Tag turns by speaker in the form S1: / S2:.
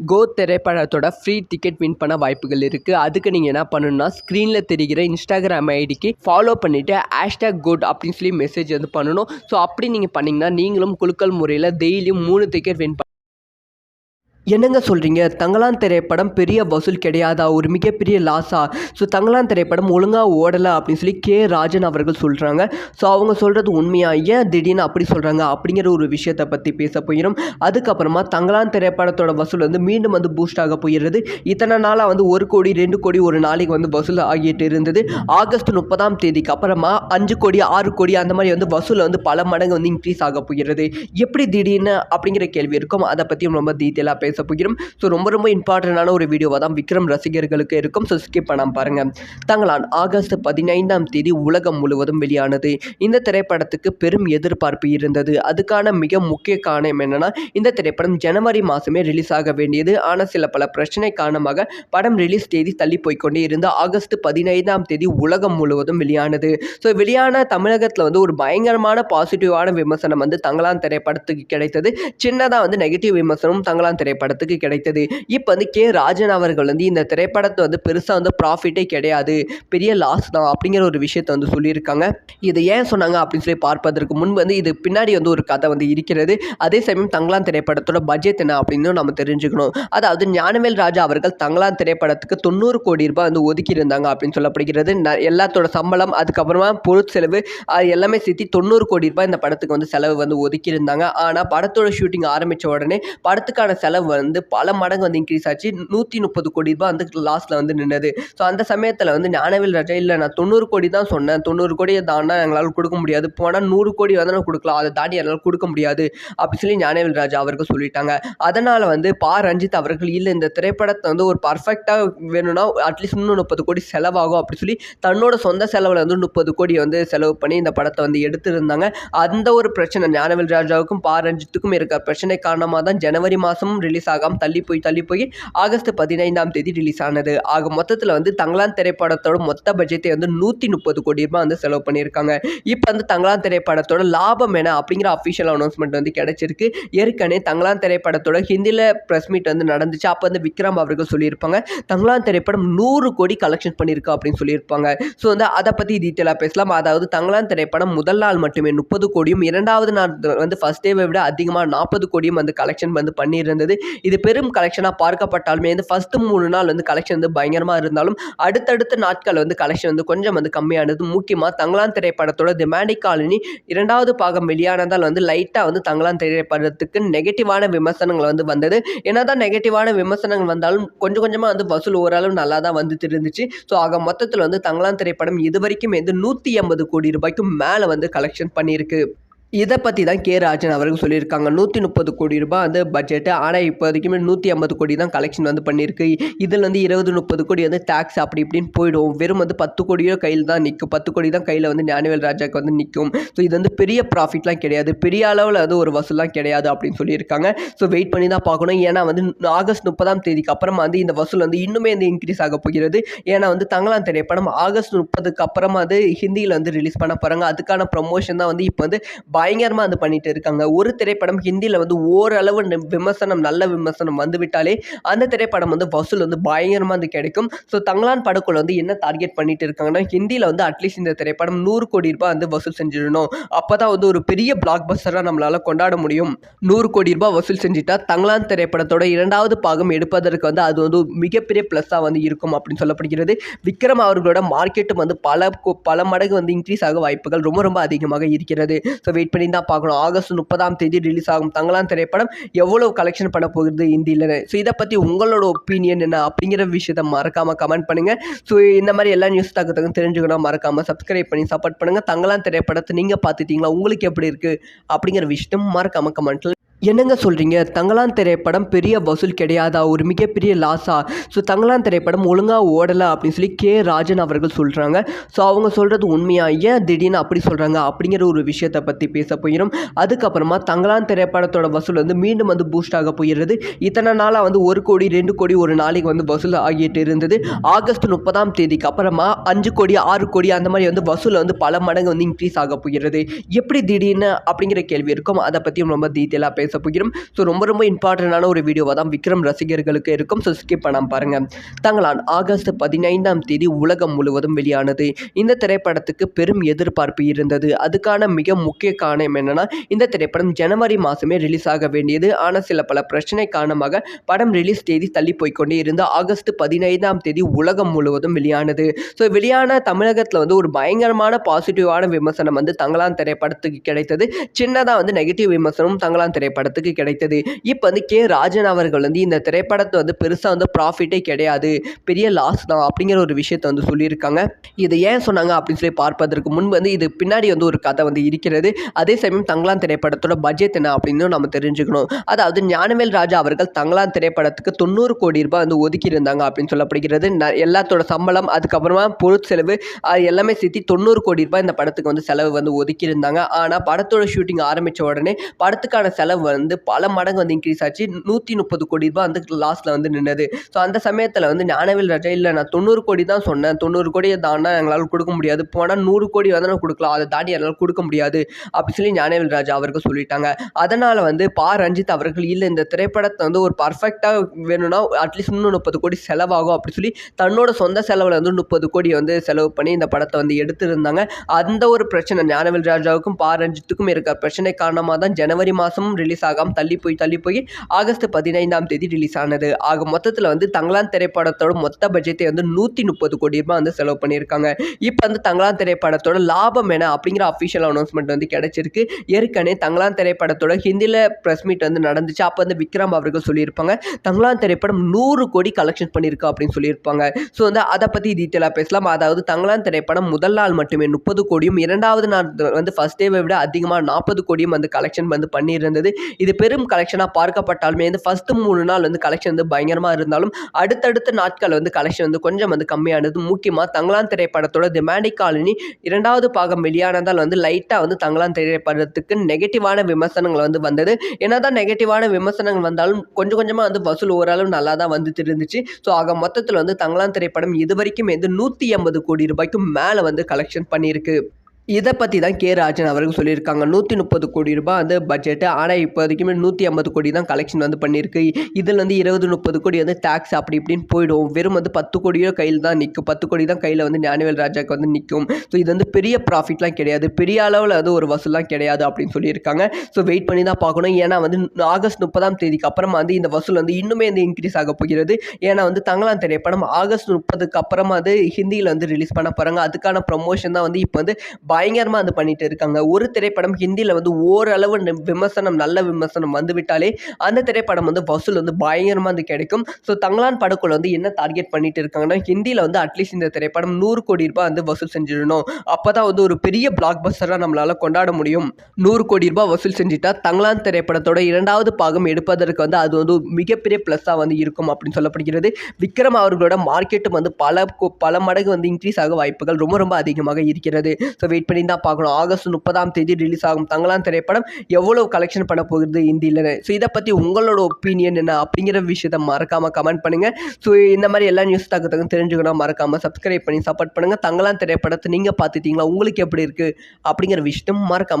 S1: கோ திரைப்படத்தோட free ticket win பண்ண வாய்ப்புகள் இருக்குது அதுக்கு நீங்கள் என்ன பண்ணணும்னா ஸ்க்ரீனில் தெரிகிற இன்ஸ்டாகிராம் ஐடிக்கு ஃபாலோ பண்ணிவிட்டு ஹேஷ்டாக் குட் அப்படின்னு சொல்லி மெசேஜ் வந்து பண்ணணும். ஸோ அப்படி நீங்கள் பண்ணிங்கன்னா நீங்களும் குலுக்கல் முறையில் டெய்லியும் மூணு டிக்கெட் வின் என்னங்க சொல்கிறீங்க தங்கலான் திரைப்படம் பெரிய வசூல் கிடையாதா? ஒரு மிகப்பெரிய லாஸா ஸோ தங்கலான் திரைப்படம் ஒழுங்காக ஓடலை அப்படின்னு சொல்லி கே. ராஜன் அவர்கள் சொல்கிறாங்க ஸோ அவங்க சொல்கிறது உண்மையா? ஏன் திடீர்னு அப்படி சொல்கிறாங்க அப்படிங்கிற ஒரு விஷயத்தை பற்றி பேச போயிடும் அதுக்கப்புறமா தங்கலான் திரைப்படத்தோட வசூல் வந்து மீண்டும் வந்து பூஸ்ட் ஆக போயிடுறது. இத்தனை நாளாக வந்து ஒரு கோடி ரெண்டு கோடி ஒரு நாளைக்கு வந்து வசூல் ஆகிட்டு இருந்தது. ஆகஸ்ட் முப்பதாம் தேதிக்கு அப்புறமா அஞ்சு கோடி ஆறு கோடி அந்த மாதிரி வந்து வசூலில் வந்து பல மடங்கு வந்து இன்க்ரீஸ் ஆக போகிறது எப்படி திடீர்னு அப்படிங்கிற கேள்வி இருக்கும். அதை பற்றி ரொம்ப டீட்டெயிலாக பேச போகிறோம் ஸோ ரொம்ப ரொம்ப இம்பார்ட்டண்டான ஒரு வீடியோவாக தான் விக்ரம் ரசிகர்களுக்கு இருக்கும். ஸோ ஸ்கிப் பண்ணாமல் பாருங்கள் தங்களான் ஆகஸ்ட் பதினைந்தாம் தேதி உலகம் முழுவதும் வெளியானது. இந்த திரைப்படத்துக்கு பெரும் எதிர்பார்ப்பு இருந்தது. அதுக்கான மிக முக்கிய காரணம் என்னன்னா இந்த திரைப்படம் ஜனவரி மாதமே ரிலீஸ் ஆக வேண்டியது. ஆனால் சில பல பிரச்சனை காரணமாக படம் ரிலீஸ் தேதி தள்ளி போய்க்கொண்டே இருந்து ஆகஸ்ட் பதினைந்தாம் தேதி உலகம் முழுவதும் வெளியானது. ஸோ வெளியான தமிழகத்தில் வந்து ஒரு பயங்கரமான பாசிட்டிவான விமர்சனம் வந்து தங்களான் திரைப்படத்துக்கு கிடைத்தது. சின்னதாக வந்து நெகட்டிவ் விமர்சனம் தங்கலான் திரைப்படத்துக்கு கிடைத்தது. இப்போ வந்து கே. ராஜன் அவர்கள் வந்து இந்த திரைப்படத்தை வந்து பெருசாக வந்து ப்ராஃபிட்டே கிடையாது. பெரிய லாஸ் தான் அப்படிங்கிற ஒரு விஷயத்தை வந்து சொல்லியிருக்காங்க. இது ஏன் சொன்னாங்க அப்படின்னு சொல்லி பார்ப்பதற்கு முன்பு வந்து இது பின்னாடி வந்து ஒரு கதை வந்து இருக்கிறது. அதே சமயம் தங்களான் திரைப்படத்தோட பட்ஜெட் என்ன அப்படின்னு நம்ம தெரிஞ்சுக்கணும். அதாவது ஞானவேல் ராஜா அவர்கள் தங்களான் திரைப்படத்துக்கு தொண்ணூறு கோடி ரூபாய் வந்து ஒதுக்கி இருந்தாங்க அப்படின்னு சொல்லப்படுகிறது. ந- எல்லாத்தோட சம்பளம் அதுக்கப்புறமா பொருட்செலவு அது எல்லாமே சேர்த்து தொண்ணூறு கோடி ரூபாய் இந்த படத்துக்கு வந்து செலவு வந்து ஒதுக்கியிருந்தாங்க. ஆனால் படத்தோட ஷூட்டிங் ஆரம்பித்த உடனே படத்துக்கான செலவு வந்து பல மடங்கு வந்து இன்க்ரீஸ் ஆச்சு. நூற்றி முப்பது கோடி ரூபாய் வந்து லாஸ்ட்டில் வந்து நின்னது. ஸோ அந்த சமயத்தில் வந்து ஞானவேல் ராஜா இல்லை நான் தொண்ணூறு கோடி தான் சொன்னேன். தொண்ணூறு கோடியை தாண்டா எங்களால் கொடுக்க முடியாது. போனால் நூறு கோடி வந்து நான் கொடுக்கலாம். அதை தாண்டி என்னால் கொடுக்க முடியாது. அப்படி சொல்லி ஞானவேல் ராஜா அவர்கள் சொல்லிட்டாங்க. அதனால் வந்து பா. ரஞ்சித் அவர்கள் இல்லை இந்த திரைப்படத்தை வந்து ஒரு பர்ஃபெக்டாக வேணும்னா அட்லீஸ்ட் இன்னும் முப்பது கோடி செலவாகும் அப்படி சொல்லி தன்னோட சொந்த செலவில் வந்து முப்பது கோடி வந்து செலவு பண்ணி இந்த படத்தை வந்து எடுத்திருந்தாங்க. அந்த ஒரு பிரச்சனை ஞானவேல் ராஜாவுக்கும் பா. ரஞ்சித்துக்கும் இருக்கிற பிரச்சனை காரணமாக தான் ஜனவரி மாதமும் ரிலீஸ் ஆகாமல் தள்ளி போய் தள்ளி போய் ஆகஸ்ட் பதினைந்தாம் தேதி ரிலீஸ் ஆனது. ஆக மொத்தத்தில் வந்து தங்கலான் திரைப்படத்தோட மொத்த பட்ஜெட்டை வந்து நூற்றி முப்பது கோடி ரூபாய் வந்து செலவு பண்ணியிருக்காங்க. இப்போ வந்து தங்கலான் திரைப்படத்தோட லாபம் என்ன அப்படிங்கிற அஃபிஷியல் அனௌன்ஸ்மெண்ட் வந்து கிடைச்சிருக்கு. ஏற்கனவே தங்கலான் திரைப்படத்தோட ஹிந்தியில் ப்ரெஸ் மீட் வந்து நடந்துச்சு. அப்போ வந்து விக்ரம் அவர்கள் சொல்லியிருப்பாங்க தங்கலான் திரைப்படம் நூறு கோடி கலெக்ஷன் பண்ணியிருக்கா அப்படின்னு சொல்லியிருப்பாங்க. ஸோ வந்து அதை பற்றி டீட்டெயிலாக பேசலாம். அதாவது தங்கலான் திரைப்படம் முதல் நாள் மட்டுமே முப்பது கோடியும் இரண்டாவது நாள் வந்து ஃபஸ்ட் டேவை விட அதிகமாக நாற்பது கோடியும் வந்து கலெக்ஷன் வந்து பண்ணியிருந்தது. இது பெரும் கலெக்ஷனாக பார்க்கப்பட்டாலுமே வந்து ஃபஸ்ட்டு மூணு நாள் வந்து கலெக்ஷன் வந்து பயங்கரமாக இருந்தாலும் அடுத்தடுத்த நாட்கள் வந்து கலெக்ஷன் வந்து கொஞ்சம் வந்து கம்மியானது. முக்கியமாக தங்கலான் திரைப்படத்தோட திமாண்டி காலனி இரண்டாவது பாகம் வெளியானதால் வந்து லைட்டாக வந்து தங்கலான் திரைப்படத்துக்கு நெகட்டிவான விமர்சனங்கள் வந்து வந்தது. என்னதான் நெகட்டிவான விமர்சனங்கள் வந்தாலும் கொஞ்சம் கொஞ்சமாக வந்து வசூல் ஓரளவு நல்லா தான் வந்துட்டு இருந்துச்சு. ஸோ ஆக மொத்தத்தில் வந்து தங்கலான் திரைப்படம் இது வரைக்கும் வந்து நூற்றி எண்பது கோடி ரூபாய்க்கும் மேலே வந்து கலெக்ஷன் பண்ணியிருக்கு. இதை பற்றி தான் கே ராஜன் அவர்கள் சொல்லியிருக்காங்க. நூற்றி முப்பது கோடி ரூபாய் வந்து பட்ஜெட்டு ஆனால் இப்போதைக்குமே நூற்றி ஐம்பது கோடி தான் கலெக்ஷன் வந்து பண்ணியிருக்கு. இதில் வந்து இருபது முப்பது கோடி வந்து டேக்ஸ் அப்படி இப்படின்னு போயிடும். வெறும் வந்து பத்து கோடியோ கையில் தான் நிற்கும் பத்து கோடி தான் கையில் வந்து ஞானவேல் ராஜாக்கு வந்து நிற்கும் ஸோ இது வந்து பெரிய ப்ராஃபிட்லாம் கிடையாது. பெரிய அளவில் அது ஒரு வசூலாம் கிடையாது அப்படின்னு சொல்லியிருக்காங்க. ஸோ வெயிட் பண்ணி தான் பார்க்கணும். ஏன்னா வந்து ஆகஸ்ட் முப்பதாம் தேதிக்கு அப்புறமா வந்து இந்த வசூல் வந்து இன்னுமே வந்து இன்க்ரீஸ் ஆக போகிறது. ஏன்னா வந்து தங்கலான் திரைப்படம் ஆகஸ்ட் முப்பதுக்கு அப்புறமா வந்து ஹிந்தியில் வந்து ரிலீஸ் பண்ண போகிறாங்க அதுக்கான ப்ரொமோஷன் தான் வந்து இப்போ வந்து பயங்கரமாக வந்து பண்ணிட்டு இருக்காங்க. ஒரு திரைப்படம் ஹிந்தியில் வந்து ஓரளவு விமர்சனம் நல்ல விமர்சனம் வந்து விட்டாலே அந்த திரைப்படம் வந்து வசூல் வந்து பயங்கரமாக வந்து கிடைக்கும். ஸோ தங்களான் படக்குள்ள வந்து என்ன டார்கெட் பண்ணிட்டு இருக்காங்கன்னா ஹிந்தியில் வந்து அட்லீஸ்ட் இந்த திரைப்படம் நூறு கோடி ரூபாய் வந்து வசூல் செஞ்சிடணும். அப்போ தான் வந்து ஒரு பெரிய பிளாக் பஸ்டராக நம்மளால் கொண்டாட முடியும். நூறு கோடி ரூபாய் வசூல் செஞ்சுட்டா தங்களான் திரைப்படத்தோட இரண்டாவது பாகம் எடுப்பதற்கு வந்து அது வந்து மிகப்பெரிய ப்ளஸ்ஸாக வந்து இருக்கும் அப்படின்னு சொல்லப்படுகிறது. விக்ரம் அவர்களோட மார்க்கெட்டும் வந்து பல பல மடங்கு வந்து இன்க்ரீஸ் ஆக வாய்ப்புகள் ரொம்ப ரொம்ப அதிகமாக இருக்கிறது. ஸோ வெயிட் பண்ணி தான் பார்க்கணும். ஆகஸ்ட் முப்பதாம் தேதி ரிலீஸ் ஆகும். தங்கலாம் திரைப்படம் எவ்வளோ கலெக்ஷன் பண்ண போகுது இந்தியில் ஸோ இதை பற்றி உங்களோட ஒப்பீனியன் என்ன அப்படிங்கிற விஷயத்தை மறக்காமல் கமெண்ட் பண்ணுங்கள் ஸோ இந்த மாதிரி எல்லா நியூஸ் தகவலும் தெரிஞ்சுக்கணும் மறக்காமல் சப்ஸ்கிரைப் பண்ணி சப்போர்ட் பண்ணுங்கள் தங்கலாம் திரைப்படத்தை நீங்கள் பார்த்துட்டீங்களா? உங்களுக்கு எப்படி இருக்குது அப்படிங்கிற விஷயத்தையும் மறக்காமல் கமெண்ட்டில் என்னங்க சொல்கிறீங்க தங்கலான் திரைப்படம் பெரிய வசூல் கிடையாதா? ஒரு மிகப்பெரிய லாஸா? ஸோ தங்கலான் திரைப்படம் ஒழுங்காக ஓடலை அப்படின்னு சொல்லி கே. ராஜன் அவர்கள் சொல்கிறாங்க ஸோ அவங்க சொல்கிறது உண்மையாக ஏன் திடீர்னு அப்படி சொல்கிறாங்க அப்படிங்கிற ஒரு விஷயத்தை பற்றி பேச போயிடும் அதுக்கப்புறமா தங்கலான் திரைப்படத்தோட வசூல் வந்து மீண்டும் வந்து பூஸ்ட் ஆக போயிடுறது. இத்தனை நாளாக வந்து ஒரு கோடி ரெண்டு கோடி ஒரு நாளைக்கு வந்து வசூல் ஆகிட்டு இருந்தது. ஆகஸ்ட் முப்பதாம் தேதிக்கு அப்புறமா அஞ்சு கோடி ஆறு கோடி அந்த மாதிரி வந்து வசூல் வந்து பல மடங்கு வந்து இன்க்ரீஸ் ஆக போகிறது எப்படி திடீர்னு அப்படிங்கிற கேள்வி இருக்கும். அதை பற்றியும் ரொம்ப டீட்டெயிலாக பேச பேச போகிறோம் ஸோ ரொம்ப ரொம்ப இம்பார்ட்டண்டான ஒரு வீடியோவாக தான் விக்ரம் ரசிகர்களுக்கு இருக்கும். ஸோ ஸ்கிப் பண்ணாமல் பாருங்கள் தங்களான் ஆகஸ்ட் பதினைந்தாம் தேதி உலகம் முழுவதும் வெளியானது. இந்த திரைப்படத்துக்கு பெரும் எதிர்பார்ப்பு இருந்தது. அதுக்கான மிக முக்கிய காரணம் என்னன்னா இந்த திரைப்படம் ஜனவரி மாதமே ரிலீஸ் ஆக வேண்டியது. ஆனால் சில பல பிரச்சனை காரணமாக படம் ரிலீஸ் தேதி தள்ளி போய்க்கொண்டே இருந்து ஆகஸ்ட் பதினைந்தாம் தேதி உலகம் முழுவதும் வெளியானது. ஸோ வெளியான தமிழகத்தில் வந்து ஒரு பயங்கரமான பாசிட்டிவான விமர்சனம் வந்து தங்களான் திரைப்படத்துக்கு கிடைத்தது. சின்னதாக வந்து நெகட்டிவ் விமர்சனம் தங்களான் திரைப்படம் திரைப்படத்துக்கு கிடைத்தது. இப்போ வந்து கே. ராஜன் அவர்கள் வந்து இந்த திரைப்படத்தை வந்து பெருசாக வந்து ப்ராஃபிட்டே கிடையாது. பெரிய லாஸ் தான் அப்படிங்கிற ஒரு விஷயத்தை வந்து சொல்லியிருக்காங்க. இது ஏன் சொன்னாங்க அப்படின்னு சொல்லி பார்ப்பதற்கு முன்பு வந்து இது பின்னாடி வந்து ஒரு கதை வந்து இருக்கிறது. அதே சமயம் தங்களான் திரைப்படத்தோட பட்ஜெட் என்ன அப்படின்னு நம்ம தெரிஞ்சுக்கணும். அதாவது ஞானவேல் ராஜா அவர்கள் தங்களான் திரைப்படத்துக்கு தொண்ணூறு கோடி ரூபாய் வந்து ஒதுக்கியிருந்தாங்க அப்படின்னு சொல்லப்படுகிறது. ந- எல்லாத்தோட சம்பளம் அதுக்கப்புறமா பொருட்செலவு அது எல்லாமே சேர்த்து தொண்ணூறு கோடி ரூபாய் இந்த படத்துக்கு வந்து செலவு வந்து ஒதுக்கியிருந்தாங்க. ஆனால் படத்தோட ஷூட்டிங் ஆரம்பித்த உடனே படத்துக்கான செலவு வந்து பல மடங்கு வந்து இன்க்ரீஸ் ஆச்சு. நூற்றி முப்பது கோடி ரூபாய் வந்து லாஸ்ட்டில் வந்து நின்னது ஸோ அந்த சமயத்தில் வந்து ஞானவேல் ராஜா இல்லை நான் தொண்ணூறு கோடி தான் சொன்னேன். தொண்ணூறு கோடியை தாண்டா எங்களால் கொடுக்க முடியாது. போனால் நூறு கோடி வந்து நான் கொடுக்கலாம். அதை தாண்டி என்னால் கொடுக்க முடியாது. அப்படின்னு சொல்லி ஞானவேல் ராஜா அவர்கள் சொல்லிட்டாங்க. அதனால் வந்து பா. ரஞ்சித் அவர்கள் இல்லை இந்த திரைப்படத்தை வந்து ஒரு பர்ஃபெக்டாக வேணும்னா அட்லீஸ்ட் இன்னும் முப்பது கோடி செலவாகும் அப்படின்னு சொல்லி தன்னோட சொந்த செலவில் வந்து முப்பது கோடி வந்து செலவு பண்ணி இந்த படத்தை வந்து எடுத்திருந்தாங்க. அந்த ஒரு பிரச்சனை ஞானவேல் ராஜாவுக்கும் பா. ரஞ்சித்துக்கும் இருக்க பிரச்சனை காரணமாக தான் ஜனவரி மாதமும் ரிலீஸ் ஆகாமல் தள்ளி போய் தள்ளி போய் ஆகஸ்ட் பதினைந்தாம் தேதி ரிலீஸ் ஆனது. ஆக மொத்தத்தில் வந்து தங்களான் திரைப்படத்தோட மொத்த பட்ஜெட்டை வந்து நூற்றி முப்பது கோடி ரூபாய் வந்து செலவு பண்ணியிருக்காங்க. இப்போ வந்து தங்களான் திரைப்படத்தோட லாபம் என்ன அப்படிங்கிற அஃபிஷியல் அனௌன்ஸ்மெண்ட் வந்து கிடைச்சிருக்கு. ஏற்கனவே தங்களான் திரைப்படத்தோட ஹிந்தியில் ப்ரெஸ் மீட் வந்து நடந்துச்சு. அப்போ வந்து விக்ரம் அவர்கள் சொல்லியிருப்பாங்க தங்களான் திரைப்படம் நூறு கோடி கலெக்ஷன் பண்ணியிருக்கு அப்படின்னு சொல்லியிருப்பாங்க. ஸோ வந்து அதை பற்றி டீட்டெயிலாக பேசலாம். அதாவது தங்களான் திரைப்படம் முதல் நாள் மட்டுமே முப்பது கோடியும் இரண்டாவது நாள் வந்து ஃபர்ஸ்ட் டேவை விட அதிகமாக நாற்பது கோடியும் வந்து கலெக்ஷன் வந்து பண்ணியிருந்தது. இது பெரும் கலெக்ஷனாக பார்க்கப்பட்டாலுமே வந்து ஃபஸ்ட்டு மூணு நாள் வந்து கலெக்ஷன் வந்து பயங்கரமாக இருந்தாலும் அடுத்தடுத்த நாட்கள் வந்து கலெக்ஷன் வந்து கொஞ்சம் வந்து கம்மியானது முக்கியமாக தங்களான் திரைப்படத்தோட தி காலனி இரண்டாவது பாகம் வெளியானதால் வந்து லைட்டாக வந்து தங்களான் திரைப்படத்துக்கு நெகட்டிவான விமர்சனங்கள் வந்து வந்தது. என்னதான் நெகட்டிவான விமர்சனங்கள் வந்தாலும் கொஞ்சம் கொஞ்சமாக வந்து வசூல் ஓரளவு நல்லா தான் வந்துட்டு இருந்துச்சு. ஸோ ஆக மொத்தத்தில் வந்து தங்களான் திரைப்படம் இது வரைக்கும் வந்து நூற்றி எண்பது கோடி ரூபாய்க்கும் மேலே வந்து கலெக்ஷன் பண்ணியிருக்கு. இதை பற்றி தான் கே. ராஜன் அவர்கள் சொல்லியிருக்காங்க. நூற்றி முப்பது கோடி ரூபாய் வந்து பட்ஜெட்டு ஆனால் இப்போதைக்குமே நூற்றி ஐம்பது கோடி தான் கலெக்ஷன் வந்து பண்ணியிருக்கு. இதில் வந்து இருபது முப்பது கோடி வந்து டேக்ஸ் அப்படி இப்படின்னு போயிடும். வெறும் வந்து பத்து கோடியோ கையில் தான் நிற்கும் பத்து கோடி தான் கையில் வந்து ஞானவேல் ராஜாவுக்கு வந்து நிற்கும் ஸோ இது வந்து பெரிய ப்ராஃபிட்லாம் கிடையாது. பெரிய அளவில் வந்து ஒரு வசூல்லாம் கிடையாது அப்படின்னு சொல்லியிருக்காங்க. ஸோ வெயிட் பண்ணி தான் பார்க்கணும். ஏன்னா வந்து ஆகஸ்ட் முப்பதாம் தேதிக்கு அப்புறமா வந்து இந்த வசூல் வந்து இன்னுமே வந்து இன்க்ரீஸ் ஆக போகிறது. ஏன்னா வந்து தங்கலாம் திரைப்படம் ஆகஸ்ட் முப்பதுக்கு அப்புறமா வந்து ஹிந்தியில் வந்து ரிலீஸ் பண்ண போகிறாங்க அதுக்கான ப்ரொமோஷன் தான் வந்து இப்போ வந்து பயங்கரமாக வந்து பண்ணிட்டு இருக்காங்க. ஒரு திரைப்படம் ஹிந்தியில் வந்து ஓரளவு விமர்சனம் நல்ல விமர்சனம் வந்துவிட்டாலே அந்த திரைப்படம் வந்து வசூல் வந்து பயங்கரமாக வந்து கிடைக்கும். ஸோ தங்களான் படக்குள்ள வந்து என்ன டார்கெட் பண்ணிட்டு இருக்காங்கன்னா ஹிந்தியில் வந்து அட்லீஸ்ட் இந்த திரைப்படம் நூறு கோடி ரூபாய் வந்து வசூல் செஞ்சிடணும். அப்போ தான் வந்து ஒரு பெரிய பிளாக் பஸ்டராக நம்மளால் கொண்டாட முடியும். நூறு கோடி ரூபாய் வசூல் செஞ்சுட்டா தங்களான் திரைப்படத்தோட இரண்டாவது பாகம் எடுப்பதற்கு வந்து அது வந்து மிகப்பெரிய ப்ளஸ்ஸாக வந்து இருக்கும் அப்படின்னு சொல்லப்படுகிறது. விக்ரம் அவர்களோட மார்க்கெட்டும் வந்து பல பல மடங்கு வந்து இன்க்ரீஸ் ஆக வாய்ப்புகள் ரொம்ப ரொம்ப அதிகமாக இருக்கிறது. ஸோ வெயிட் பண்ணி தான் பார்க்கணும். ஆகஸ்ட் முப்பதாம் தேதி ரிலீஸ் ஆகும். தங்களான் திரைப்படம் எவ்வளோ கலெக்ஷன் பண்ண போகுது ஹிந்தியில் ஸோ இதை பற்றி உங்களோட ஒப்பீனியன் என்ன? அப்படிங்கிற விஷயத்த மறக்காமல் கமெண்ட் பண்ணுங்கள் ஸோ இந்த மாதிரி எல்லா நியூஸ் தக்கத்துக்கும் தெரிஞ்சுக்கணும் மறக்காமல் சப்ஸ்கிரைப் பண்ணி சப்போர்ட் பண்ணுங்கள் தங்களான் திரைப்படத்தை நீங்கள் பார்த்துட்டீங்களா? உங்களுக்கு எப்படி இருக்குது அப்படிங்கிற விஷயத்தையும் மறக்காமல்